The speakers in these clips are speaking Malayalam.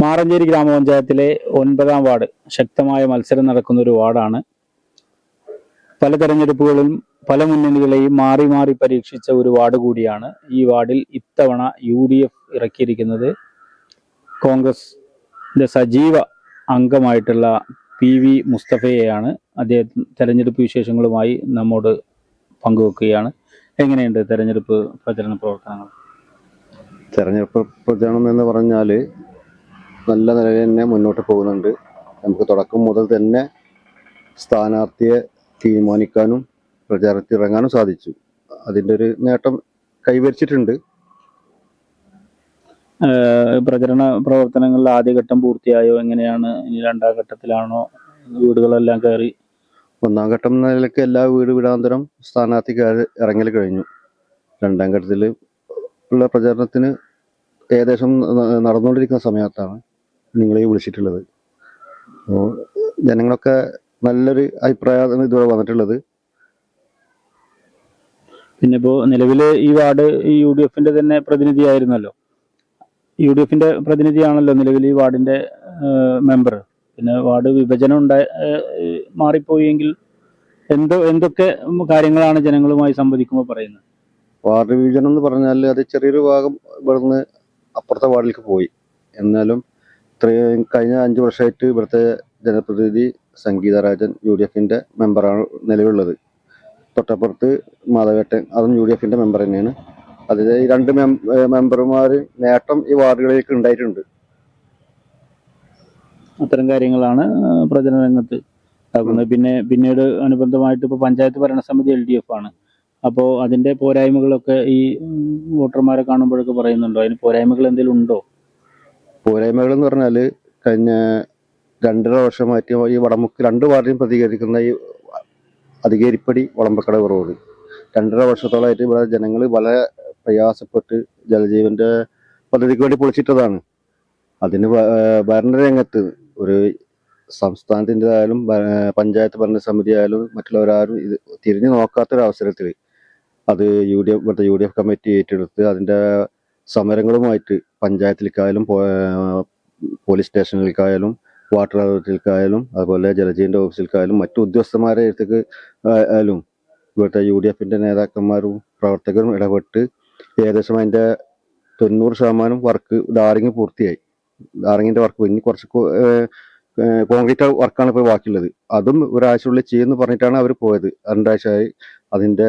മാറഞ്ചേരി ഗ്രാമപഞ്ചായത്തിലെ ഒൻപതാം വാർഡ് ശക്തമായ മത്സരം നടക്കുന്ന ഒരു വാർഡാണ്. പല തെരഞ്ഞെടുപ്പുകളും പല മുന്നണികളെയും മാറി മാറി പരീക്ഷിച്ച ഒരു വാർഡ് കൂടിയാണ് ഈ വാർഡിൽ ഇത്തവണ യു ഡി എഫ് ഇറക്കിയിരിക്കുന്നത്. കോൺഗ്രസിന്റെ സജീവ അംഗമായിട്ടുള്ള പി വി മുസ്തഫയെയാണ്. അദ്ദേഹം തെരഞ്ഞെടുപ്പ് വിശേഷങ്ങളുമായി നമ്മോട് പങ്കുവെക്കുകയാണ്. എങ്ങനെയുണ്ട് തെരഞ്ഞെടുപ്പ് പ്രചരണ പ്രവർത്തനങ്ങൾ? തെരഞ്ഞെടുപ്പ് പ്രചരണം എന്ന് പറഞ്ഞാൽ നല്ല നിലയിൽ തന്നെ മുന്നോട്ട് പോകുന്നുണ്ട്. നമുക്ക് തുടക്കം മുതൽ തന്നെ സ്ഥാനാർത്ഥിയെ തീരുമാനിക്കാനും പ്രചാരത്തിൽ ഇറങ്ങാനും സാധിച്ചു. അതിന്റെ ഒരു നേട്ടം കൈവരിച്ചിട്ടുണ്ട്. പ്രചരണ പ്രവർത്തനങ്ങളിൽ ആദ്യഘട്ടം പൂർത്തിയായോ? എങ്ങനെയാണ്? ഇനി രണ്ടാം ഘട്ടത്തിലാണോ? വീടുകളെല്ലാം കയറി? ഒന്നാം ഘട്ടം എന്ന നിലയ്ക്ക് എല്ലാ വീട് വീടാന്തരം സ്ഥാനാർത്ഥി ഇറങ്ങൽ കഴിഞ്ഞു. രണ്ടാം ഘട്ടത്തിൽ ഉള്ള പ്രചാരണത്തിന് ഏകദേശം നടന്നുകൊണ്ടിരിക്കുന്ന സമയത്താണ് നിങ്ങളെ വിളിച്ചിട്ടുള്ളത്. അപ്പോൾ ജനങ്ങളൊക്കെ നല്ലൊരു അഭിപ്രായമാണ് ഇതുവരെ വന്നിട്ടുള്ളത്. പിന്നെ ഇപ്പോൾ നിലവിൽ ഈ വാർഡ് ഈ യു ഡി എഫിന്റെ തന്നെ പ്രതിനിധിയായിരുന്നല്ലോ. യു ഡി എഫിന്റെ പ്രതിനിധിയാണല്ലോ നിലവിൽ ഈ വാർഡിന്റെ മെമ്പർ. പിന്നെ വാർഡ് വിഭജനം ഉണ്ടായ മാറിപ്പോയെങ്കിൽ എന്തോ എന്തൊക്കെ കാര്യങ്ങളാണ് ജനങ്ങളുമായി സംവദിക്കുമ്പോൾ പറയുന്നത്? വാർഡ് വിഭജനം എന്ന് പറഞ്ഞാൽ അത് ചെറിയൊരു ഭാഗം ഇവിടുന്ന് അപ്പുറത്തെ വാർഡിലേക്ക് പോയി. എന്നാലും ഇത്രയും കഴിഞ്ഞ അഞ്ച് വർഷമായിട്ട് ഇവിടുത്തെ ജനപ്രതിനിധി സംഗീതരാജൻ യു ഡി എഫിന്റെ മെമ്പറാണ് നിലവിലുള്ളത്. തൊട്ടപ്പുറത്ത് മാധവേട്ടൻ അതും യു ഡി എഫിന്റെ മെമ്പർ തന്നെയാണ്. അതിൽ രണ്ട് മെമ്പർമാർ നേട്ടം ഈ വാർഡുകളിലേക്ക് ഉണ്ടായിട്ടുണ്ട്. അത്തരം കാര്യങ്ങളാണ് പ്രചരണ രംഗത്ത് പിന്നെ പിന്നീട് അനുബന്ധമായിട്ട് ഇപ്പോൾ പഞ്ചായത്ത് ഭരണസമിതി എൽ ഡി എഫ് ആണ്. അപ്പോൾ അതിന്റെ പോരായ്മകളൊക്കെ ഈ വോട്ടർമാരെ കാണുമ്പോഴൊക്കെ പറയുന്നുണ്ടോ? അതിന് പോരായ്മകൾ എന്തെങ്കിലും ഉണ്ടോ? പോരായ്മകൾ എന്ന് പറഞ്ഞാൽ കഴിഞ്ഞ രണ്ടര വർഷം മാറ്റി ഈ വടമുക്ക് രണ്ട് വാർഡിലും പ്രതികരിക്കുന്ന ഈ അധികേരിപ്പടി വളമ്പക്കടവ് റോഡ്. രണ്ടര വർഷത്തോളമായിട്ട് ഇവിടെ ജനങ്ങൾ വളരെ പ്രയാസപ്പെട്ട് ജലജീവന്റെ പദ്ധതിക്ക് വേണ്ടി പൊളിച്ചിട്ടതാണ്. അതിന് ഭരണരംഗത്ത് ഒരു സംസ്ഥാനത്തിന്റെതായാലും പഞ്ചായത്ത് ഭരണസമിതി ആയാലും മറ്റുള്ളവരാരും ഇത് തിരിഞ്ഞു നോക്കാത്തൊരവസരത്തിൽ അത് യു ഡി എഫ് ഇവിടുത്തെ യു ഡി എഫ് കമ്മിറ്റി ഏറ്റെടുത്ത് അതിന്റെ സമരങ്ങളുമായിട്ട് പഞ്ചായത്തിലേക്കായാലും പോലീസ് സ്റ്റേഷനിലേക്കായാലും വാട്ടർ അതോറിറ്റിയിലേക്കായാലും അതുപോലെ ജലജീവിന്റെ ഓഫീസിലേക്കായാലും മറ്റു ഉദ്യോഗസ്ഥന്മാരെ അടുത്തേക്ക് ആയാലും ഇവിടുത്തെ യു ഡി എഫിന്റെ നേതാക്കന്മാരും പ്രവർത്തകരും ഇടപെട്ട് ഏകദേശം അതിന്റെ തൊണ്ണൂറ് ശതമാനം വർക്ക് ഡാറിങ് പൂർത്തിയായി. ഡാറിങ്ങിന്റെ വർക്ക് ഇനി കുറച്ച് കോൺക്രീറ്റ് വർക്കാണ് ഇപ്പോൾ ബാക്കിയുള്ളത്. അതും ഒരാഴ്ചയുള്ളിൽ ചെയ്യുമെന്ന് പറഞ്ഞിട്ടാണ് അവർ പോയത്. രണ്ടാഴ്ചയായി അതിന്റെ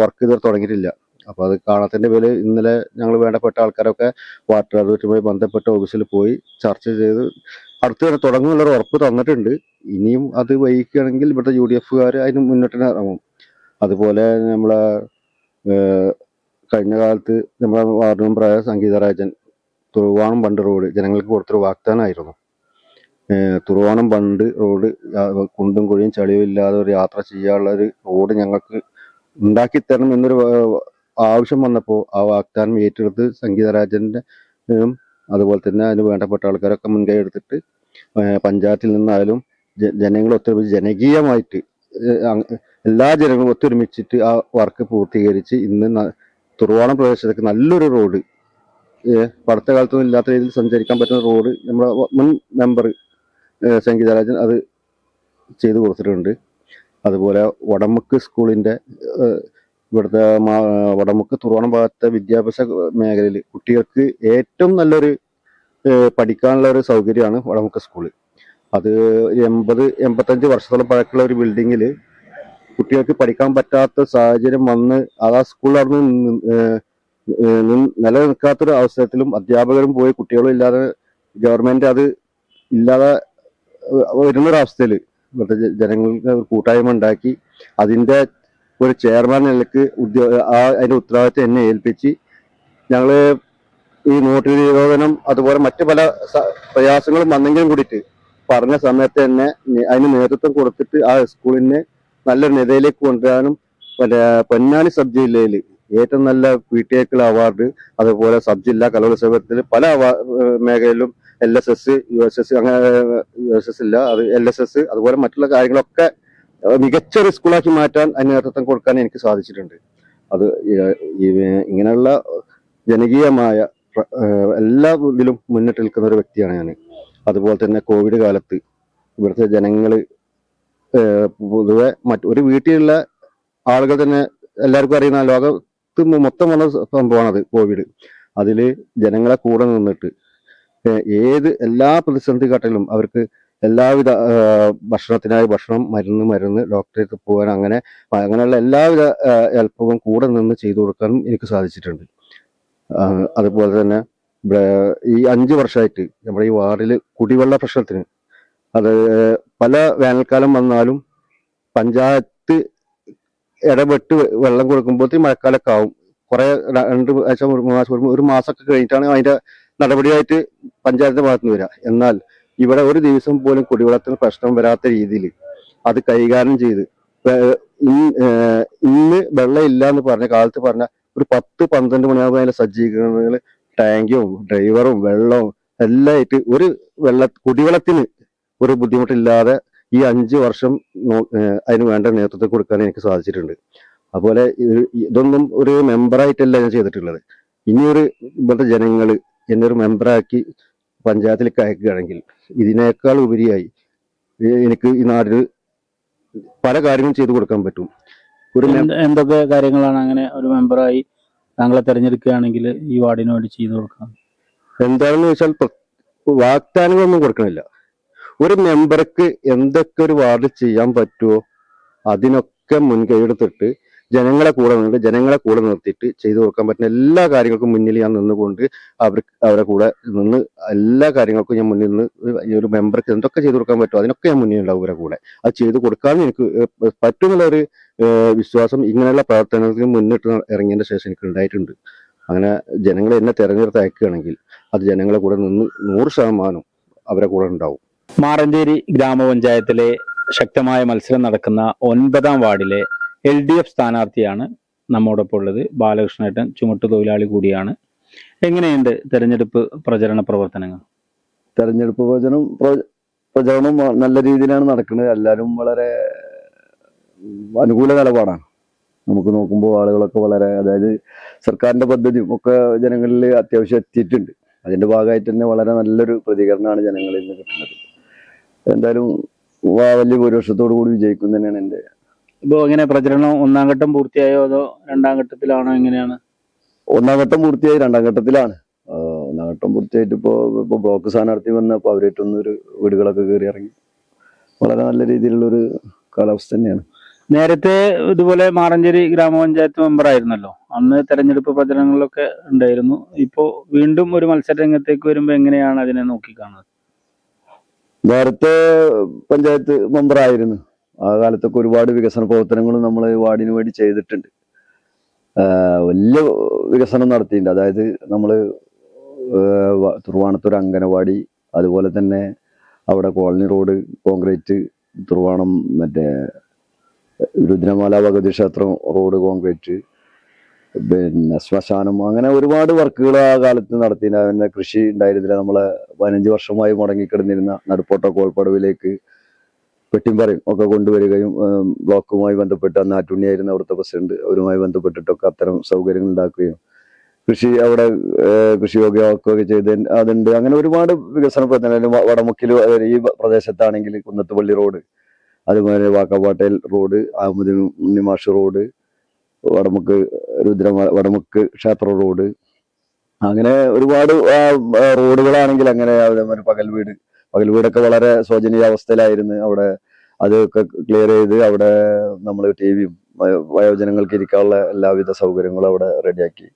വർക്ക് ഇതുവരെ തുടങ്ങിയിട്ടില്ല. അപ്പോൾ അത് കാണാത്തതിന്റെ പേര് ഇന്നലെ ഞങ്ങൾ വേണ്ടപ്പെട്ട ആൾക്കാരൊക്കെ വാട്ടർ അതോറിറ്റിയുമായി ബന്ധപ്പെട്ട ഓഫീസിൽ പോയി ചർച്ച ചെയ്ത് അടുത്ത് തന്നെ തുടങ്ങുന്നുള്ളൊരു ഉറപ്പ് തന്നിട്ടുണ്ട്. ഇനിയും അത് വൈകിക്കുകയാണെങ്കിൽ ഇവിടുത്തെ യു ഡി എഫുകാർ അതിന് മുന്നോട്ട് ഇറങ്ങും. അതുപോലെ നമ്മളെ കഴിഞ്ഞ കാലത്ത് നമ്മളെ വാർഡ് മെമ്പറായ സംഗീതരാജൻ തുറവാണം ബണ്ട് റോഡ് ജനങ്ങൾക്ക് കൊടുത്തൊരു വാഗ്ദാനമായിരുന്നു. തുറവാണം ബണ്ട് റോഡ് കുണ്ടും കുഴിയും ചളിയും ഇല്ലാതെ ഒരു യാത്ര ചെയ്യാനുള്ള ഒരു റോഡ് ഞങ്ങൾക്ക് ഉണ്ടാക്കി തരണം എന്നൊരു ആവശ്യം വന്നപ്പോൾ ആ വാഗ്ദാനം ഏറ്റെടുത്ത് സംഗീതരാജന്റെ ഉം, അതുപോലെ തന്നെ അതിന് വേണ്ടപ്പെട്ട ആൾക്കാരൊക്കെ മുൻകൈ എടുത്തിട്ട് പഞ്ചായത്തിൽ നിന്നായാലും ജനങ്ങൾ ഒത്തൊരുമിച്ച് ജനകീയമായിട്ട് എല്ലാ ജനങ്ങളും ഒത്തൊരുമിച്ചിട്ട് ആ വർക്ക് പൂർത്തീകരിച്ച് ഇന്ന് തുറവാണം പ്രദേശത്തേക്ക് നല്ലൊരു റോഡ് അടുത്ത കാലത്തൊന്നും ഇല്ലാത്ത രീതിയിൽ സഞ്ചരിക്കാൻ പറ്റുന്ന റോഡ് നമ്മുടെ മുൻ മെമ്പർ സംഗീതരാജൻ അത് ചെയ്തു കൊടുത്തിട്ടുണ്ട്. അതുപോലെ വടമുക്ക് സ്കൂളിന്റെ ഇവിടുത്തെ വടമുക്ക് തുറവണം ഭാഗത്തെ വിദ്യാഭ്യാസ മേഖലയിൽ കുട്ടികൾക്ക് ഏറ്റവും നല്ലൊരു പഠിക്കാനുള്ള ഒരു സൗകര്യമാണ് വടമുക്ക് സ്കൂൾ. അത് എൺപത് എൺപത്തഞ്ച് വർഷത്തോളം പഴക്കമുള്ള ഒരു ബിൽഡിങ്ങിൽ കുട്ടികൾക്ക് പഠിക്കാൻ പറ്റാത്ത സാഹചര്യം വന്ന് അത് ആ സ്കൂളിൽ നിലനിൽക്കാത്തൊരു അവസരത്തിലും അധ്യാപകരും പോയി കുട്ടികളും ഇല്ലാതെ ഗവൺമെന്റ് അത് ഇല്ലാതെ വരുന്നൊരവസ്ഥയിൽ ഇവിടുത്തെ ജനങ്ങൾക്ക് കൂട്ടായ്മ ഉണ്ടാക്കി അതിന്റെ ഒരു ചെയർമാൻ നിലയ്ക്ക് ഉദ്യോ ആ അതിന്റെ ഉത്തരവാദിത്വം എന്നെ ഏൽപ്പിച്ച് ഞങ്ങൾ ഈ നോട്ട് നിരോധനം അതുപോലെ മറ്റു പല പ്രയാസങ്ങളും വന്നെങ്കിലും കൂടിയിട്ട് പറഞ്ഞ സമയത്ത് തന്നെ അതിന് നേതൃത്വം കൊടുത്തിട്ട് ആ സ്കൂളിനെ നല്ലൊരു നിലയിലേക്ക് കൊണ്ടുവരാനും മറ്റേ പൊന്നാനി സബ് ജില്ലയിൽ ഏറ്റവും നല്ല പി ടി എക്കുള്ള അവാർഡ് അതുപോലെ സബ് ജില്ലാ കലോത്സവത്തിൽ പല മേഖലയിലും L S S U S S അങ്ങനെ യു എസ് എസ് ഇല്ല. അത് എൽ എസ് എസ് അതുപോലെ മറ്റുള്ള കാര്യങ്ങളൊക്കെ മികച്ച ഒരു സ്കൂളാക്കി മാറ്റാൻ അതിന് നേതൃത്വം കൊടുക്കാൻ എനിക്ക് സാധിച്ചിട്ടുണ്ട്. അത് ഇങ്ങനെയുള്ള ജനകീയമായ എല്ലാ ഇതിലും മുന്നിട്ട് നിൽക്കുന്ന ഒരു വ്യക്തിയാണ് ഞാൻ അതുപോലെ തന്നെ കോവിഡ് കാലത്ത് ഇവിടുത്തെ ജനങ്ങൾ പൊതുവെ മറ്റു ഒരു വീട്ടിലുള്ള ആളുകൾ തന്നെ എല്ലാവർക്കും അറിയുന്ന ലോകത്ത് മൊത്തം വന്ന സംഭവമാണത് കോവിഡ്. അതിൽ ജനങ്ങളെ കൂടെ നിന്നിട്ട് ഏത് എല്ലാ പ്രതിസന്ധി ഘട്ടത്തിലും അവർക്ക് എല്ലാവിധ ഭക്ഷണത്തിനായി ഭക്ഷണം മരുന്ന് മരുന്ന് ഡോക്ടറേക്ക് പോകാൻ അങ്ങനെ അങ്ങനെയുള്ള എല്ലാവിധ ഹെൽപ്പും കൂടെ നിന്ന് ചെയ്തു കൊടുക്കാനും എനിക്ക് സാധിച്ചിട്ടുണ്ട്. അതുപോലെ തന്നെ ഈ അഞ്ച് വർഷമായിട്ട് നമ്മുടെ ഈ വാർഡിൽ കുടിവെള്ള പ്രശ്നത്തിന് അത് പല വേനൽക്കാലം വന്നാലും പഞ്ചായത്ത് ഇടപെട്ട് വെള്ളം കൊടുക്കുമ്പോഴത്തേക്ക് മഴക്കാലൊക്കെ ആവും. കുറെ രണ്ട് ആഴ്ച ഒരു മാസം ഒരു മാസമൊക്കെ കഴിഞ്ഞിട്ടാണ് അതിന്റെ നടപടിയായിട്ട് പഞ്ചായത്തിന്റെ ഭാഗത്ത് നിന്ന് വരിക എന്നാൽ ഇവിടെ ഒരു ദിവസം പോലും കുടിവെള്ളത്തിന് പ്രശ്നം വരാത്ത രീതിയിൽ അത് കൈകാര്യം ചെയ്ത് ഇന്ന് വെള്ളം ഇല്ല എന്ന് പറഞ്ഞ കാലത്ത് പറഞ്ഞ ഒരു പത്ത് പന്ത്രണ്ട് മണിയാകുമ്പോൾ അതിന്റെ സജ്ജീകരണങ്ങൾ ടാങ്കും ഡ്രൈവറും വെള്ളവും എല്ലാം ആയിട്ട് ഒരു വെള്ള കുടിവെള്ളത്തിന് ഒരു ബുദ്ധിമുട്ടില്ലാതെ ഈ അഞ്ച് വർഷം അതിന് വേണ്ട നേതൃത്വം കൊടുക്കാൻ എനിക്ക് സാധിച്ചിട്ടുണ്ട്. അതുപോലെ ഇതൊന്നും ഒരു മെമ്പറായിട്ടല്ല ഞാൻ ചെയ്തിട്ടുള്ളത്. ഇനിയൊരു ഇവിടുത്തെ ജനങ്ങൾ എന്നെ ഒരു മെമ്പറാക്കി പഞ്ചായത്തിലേക്ക് അയക്കുകയാണെങ്കിൽ ഇതിനേക്കാൾ ഉപരിയായി എനിക്ക് ഈ നാടിന് പല കാര്യങ്ങളും ചെയ്തു കൊടുക്കാൻ പറ്റും. ഒരു എന്തൊക്കെ കാര്യങ്ങളാണ് അങ്ങനെ ഒരു മെമ്പറായി താങ്കളെ തെരഞ്ഞെടുക്കുകയാണെങ്കിൽ ഈ വാർഡിന് വേണ്ടി ചെയ്തു കൊടുക്കാം എന്താണെന്ന് വെച്ചാൽ വാഗ്ദാനങ്ങളൊന്നും കൊടുക്കണില്ല. ഒരു മെമ്പർക്ക് എന്തൊക്കെ ഒരു വാർഡ് ചെയ്യാൻ പറ്റുമോ അതിനൊക്കെ മുൻകൈയെടുത്തിട്ട് ജനങ്ങളെ കൂടെ നിന്ന് ജനങ്ങളെ കൂടെ നിർത്തിയിട്ട് ചെയ്തു കൊടുക്കാൻ പറ്റുന്ന എല്ലാ കാര്യങ്ങൾക്കും മുന്നിൽ ഞാൻ നിന്നുകൊണ്ട് അവർ അവരെ കൂടെ നിന്ന് എല്ലാ കാര്യങ്ങൾക്കും ഞാൻ മുന്നിൽ നിന്ന് ഈ ഒരു മെമ്പർക്ക് എന്തൊക്കെ ചെയ്തു കൊടുക്കാൻ പറ്റുമോ അതിനൊക്കെ ഞാൻ മുന്നിൽ ഉണ്ടാവും ഇവരെ കൂടെ. അത് ചെയ്തു കൊടുക്കാൻ എനിക്ക് പറ്റുമെന്നുള്ള ഒരു വിശ്വാസം ഇങ്ങനെയുള്ള പ്രവർത്തനങ്ങൾക്ക് മുന്നിട്ട് ഇറങ്ങിയതിന്റെ ശേഷം എനിക്ക് ഉണ്ടായിട്ടുണ്ട്. അങ്ങനെ ജനങ്ങൾ എന്നെ തെരഞ്ഞെടുത്ത് അയക്കുകയാണെങ്കിൽ അത് ജനങ്ങളെ കൂടെ നിന്ന് നൂറ് ശതമാനം അവരെ കൂടെ ഉണ്ടാവും. മാറഞ്ചേരി ഗ്രാമപഞ്ചായത്തിലെ ശക്തമായ മത്സരം നടക്കുന്ന ഒൻപതാം വാർഡിലെ എൽ ഡി എഫ് സ്ഥാനാർത്ഥിയാണ് നമ്മോടൊപ്പം ഉള്ളത്. ബാലകൃഷ്ണേട്ടൻ ചുമട്ടു തൊഴിലാളി കൂടിയാണ്. എങ്ങനെയുണ്ട് തെരഞ്ഞെടുപ്പ് പ്രചരണ പ്രവർത്തനങ്ങൾ? തെരഞ്ഞെടുപ്പ് പ്രചരണം പ്ര- പ്രചരണം നല്ല രീതിയിലാണ് നടക്കുന്നത്. എല്ലാവരും വളരെ അനുകൂല നിലപാടാണ്. നമുക്ക് നോക്കുമ്പോൾ ആളുകളൊക്കെ വളരെ അതായത് സർക്കാരിന്റെ പദ്ധതി ഒക്കെ ജനങ്ങളിൽ അത്യാവശ്യം എത്തിയിട്ടുണ്ട്. അതിന്റെ ഭാഗമായിട്ട് തന്നെ വളരെ നല്ലൊരു പ്രതികരണമാണ് ജനങ്ങളിൽ നിന്ന് കിട്ടുന്നത്. എന്തായാലും വലിയ ഭൂരിപക്ഷത്തോടു കൂടി വിജയിക്കും തന്നെയാണ് എന്റെ ഇപ്പോ എങ്ങനെ പ്രചരണം ഒന്നാം ഘട്ടം പൂർത്തിയായോ അതോ രണ്ടാം ഘട്ടത്തിലാണോ എങ്ങനെയാണ്? ഒന്നാം ഘട്ടം പൂർത്തിയായി രണ്ടാം ഘട്ടത്തിലാണ്. ഒന്നാം ഘട്ടം പൂർത്തിയായിട്ട് ഇപ്പോൾ ഇപ്പോൾ ബ്ലോക്ക് സ്ഥാനാർത്ഥി വന്നപ്പോൾ ഒരു വീടുകളൊക്കെ കയറി ഇറങ്ങി. വളരെ നല്ല രീതിയിലുള്ള ഒരു കാലാവസ്ഥ തന്നെയാണ്. നേരത്തെ ഇതുപോലെ മാറഞ്ചേരി ഗ്രാമപഞ്ചായത്ത് മെമ്പർ ആയിരുന്നല്ലോ. അന്ന് തെരഞ്ഞെടുപ്പ് പ്രചരണങ്ങളിലൊക്കെ ഉണ്ടായിരുന്നു. ഇപ്പോ വീണ്ടും ഒരു മത്സര രംഗത്തേക്ക് വരുമ്പോ എങ്ങനെയാണ് അതിനെ നോക്കിക്കാണുന്നത്? നേരത്തെ പഞ്ചായത്ത് മെമ്പറായിരുന്നു ആ കാലത്തൊക്കെ ഒരുപാട് വികസന പ്രവർത്തനങ്ങളും നമ്മൾ വാർഡിന് വേണ്ടി ചെയ്തിട്ടുണ്ട്. വലിയ വികസനം നടത്തിയിട്ടുണ്ട്. അതായത് നമ്മൾ തുറവാണത്തൊരു അംഗനവാടി അതുപോലെ തന്നെ അവിടെ കോളനി റോഡ് കോൺക്രീറ്റ് തുറവാണം മറ്റേ രുദ്രമാല ഭഗവതി ക്ഷേത്രം റോഡ് കോൺക്രീറ്റ് പിന്നെ ശ്മശാനം അങ്ങനെ ഒരുപാട് വർക്കുകൾ ആ കാലത്ത് നടത്തി പിന്നെ കൃഷി ഉണ്ടായിരുന്നില്ല. നമ്മളെ പതിനഞ്ച് വർഷമായി മുടങ്ങിക്കിടന്നിരുന്ന നടുപ്പോട്ട കോൾപ്പടവിലേക്ക് വെട്ടിമ്പറയും ഒക്കെ കൊണ്ടുവരികയും ബ്ലോക്കുമായി ബന്ധപ്പെട്ട് അന്ന് ആറ്റുണ്ണിയായിരുന്ന അവിടുത്തെ പ്രസിഡന്റ്. അവരുമായി ബന്ധപ്പെട്ടിട്ടൊക്കെ അത്തരം സൗകര്യങ്ങൾ ഉണ്ടാക്കുകയും കൃഷി അവിടെ കൃഷി യോഗ്യമാക്കുകയൊക്കെ ചെയ്ത് അതുണ്ട്. അങ്ങനെ ഒരുപാട് വികസന പ്രവർത്തനം വടമുക്കിൽ ഈ പ്രദേശത്താണെങ്കിൽ കുന്നത്തുപള്ളി റോഡ് അതുപോലെ വാക്കപ്പാട്ടയിൽ റോഡ് അഹമ്മദ് ഉണ്ണിമാഷ് റോഡ് വടമുക്ക് രുദ്ര വടമുക്ക് ക്ഷേത്ര റോഡ്. അങ്ങനെ ഒരുപാട് റോഡുകളാണെങ്കിൽ അങ്ങനെ പകൽ വീട് പകൽ വീടൊക്കെ വളരെ ശോചനീയ അവസ്ഥയിലായിരുന്നു അവിടെ അതൊക്കെ ക്ലിയർ ചെയ്ത് അവിടെ നമ്മൾ ടി വിയും വയോജനങ്ങൾക്ക് ഇരിക്കാനുള്ള എല്ലാവിധ സൗകര്യങ്ങളും അവിടെ റെഡിയാക്കി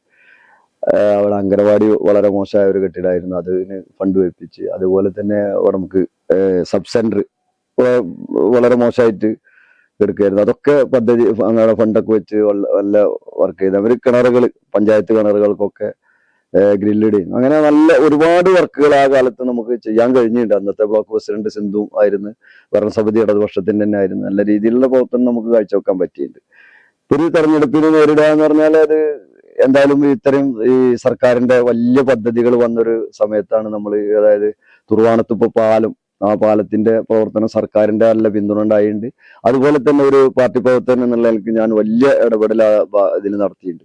അവിടെ അംഗനവാടി വളരെ മോശമായ ഒരു കെട്ടിടമായിരുന്നു അതിന് ഫണ്ട് വെപ്പിച്ച്. അതുപോലെ തന്നെ നമുക്ക് സബ് സെന്റർ വളരെ മോശമായിട്ട് എടുക്കുകയായിരുന്നു അതൊക്കെ പദ്ധതി അങ്ങനെ ഫണ്ടൊക്കെ വെച്ച് നല്ല വർക്ക് ചെയ്ത്. അവർ കിണറുകൾ പഞ്ചായത്ത് കിണറുകൾക്കൊക്കെ ഗ്രില്ലിടുകയും അങ്ങനെ നല്ല ഒരുപാട് വർക്കുകൾ ആ കാലത്ത് നമുക്ക് ചെയ്യാൻ കഴിഞ്ഞിട്ടുണ്ട്. അന്നത്തെ ബ്ലോക്ക് പ്രസിഡന്റ് സിന്ധു ആയിരുന്നു. ഭരണസമിതി ഇടതുപക്ഷത്തിന്റെ തന്നെ ആയിരുന്നു. നല്ല രീതിയിലുള്ള പ്രവർത്തനം നമുക്ക് കാഴ്ചവെക്കാൻ പറ്റിയിട്ടുണ്ട്. ഒരു തെരഞ്ഞെടുപ്പിന് നേരിടുക എന്ന് പറഞ്ഞാൽ അത് എന്തായാലും ഇത്തരം ഈ സർക്കാരിന്റെ വലിയ പദ്ധതികൾ വന്നൊരു സമയത്താണ് നമ്മൾ അതായത് തുറവാണത്ത് പാലം ആ പാലത്തിന്റെ പ്രവർത്തനം സർക്കാരിന്റെ നല്ല പിന്തുണ ഉണ്ടായിട്ടുണ്ട്. അതുപോലെ തന്നെ ഒരു പാർട്ടി പ്രവർത്തനം എന്നുള്ള ഞാൻ വലിയ ഇടപെടൽ ഇതിൽ നടത്തിയിട്ടുണ്ട്.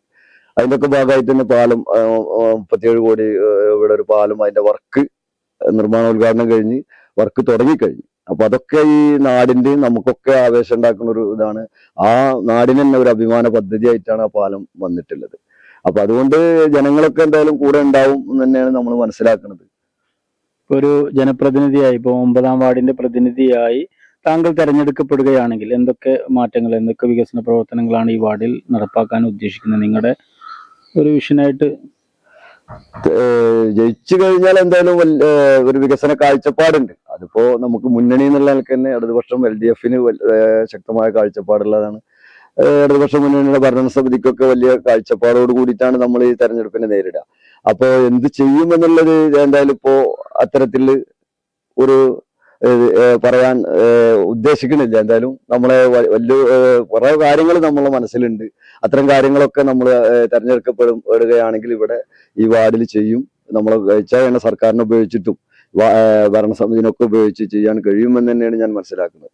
അതിന്റെ ഒക്കെ ഭാഗമായിട്ട് തന്നെ പാലം മുപ്പത്തിയേഴ് കോടി ഇവിടെ ഒരു പാലം അതിന്റെ വർക്ക് നിർമ്മാണോദ്ഘാടനം കഴിഞ്ഞ് വർക്ക് തുടങ്ങിക്കഴിഞ്ഞു. അപ്പൊ അതൊക്കെ ഈ നാടിന്റെ നമുക്കൊക്കെ ആവേശം ഉണ്ടാക്കുന്ന ഒരു ഇതാണ്. ആ നാടിന് തന്നെ ഒരു അഭിമാന പദ്ധതിയായിട്ടാണ് ആ പാലം വന്നിട്ടുള്ളത്. അപ്പൊ അതുകൊണ്ട് ജനങ്ങളൊക്കെ എന്തായാലും കൂടെ ഉണ്ടാവും എന്ന് തന്നെയാണ് നമ്മൾ മനസ്സിലാക്കുന്നത്. ഒരു ജനപ്രതിനിധിയായി ഇപ്പൊ ഒമ്പതാം വാർഡിന്റെ പ്രതിനിധിയായി താങ്കൾ തെരഞ്ഞെടുക്കപ്പെടുകയാണെങ്കിൽ എന്തൊക്കെ മാറ്റങ്ങൾ എന്തൊക്കെ വികസന പ്രവർത്തനങ്ങളാണ് ഈ വാർഡിൽ നടപ്പാക്കാൻ ഉദ്ദേശിക്കുന്നത്? നിങ്ങളുടെ ഒരു വിഷനായിട്ട് ജയിച്ചു കഴിഞ്ഞാൽ എന്തായാലും ഒരു വികസന കാഴ്ചപ്പാടുണ്ട്. അതിപ്പോ നമുക്ക് മുന്നണി എന്നുള്ള നിലയ്ക്ക് തന്നെ ഇടതുപക്ഷം എൽ ഡി എഫിന് ശക്തമായ കാഴ്ചപ്പാടുള്ളതാണ്. ഇടതുപക്ഷ മുന്നണിയുടെ ഭരണസമിതിക്കൊക്കെ വലിയ കാഴ്ചപ്പാടോട് കൂടിയിട്ടാണ് നമ്മൾ ഈ തെരഞ്ഞെടുപ്പിനെ നേരിടുക. അപ്പോ എന്ത് ചെയ്യുമെന്നുള്ളത് എന്തായാലും ഇപ്പോ അത്തരത്തിൽ ഒരു പറയാൻ ഉദ്ദേശിക്കുന്നില്ല. എന്തായാലും നമ്മളെ വലിയ കുറേ കാര്യങ്ങൾ നമ്മളെ മനസ്സിലുണ്ട്. അത്തരം കാര്യങ്ങളൊക്കെ നമ്മൾ തെരഞ്ഞെടുക്കപ്പെടും പെടുകയാണെങ്കിൽ ഇവിടെ ഈ വാർഡിൽ ചെയ്യും. നമ്മൾ വെച്ചാൽ സർക്കാരിനെ ഉപയോഗിച്ചിട്ടും ഭരണസമിതിനൊക്കെ ഉപയോഗിച്ച് ചെയ്യാൻ കഴിയുമെന്ന് തന്നെയാണ് ഞാൻ മനസ്സിലാക്കുന്നത്.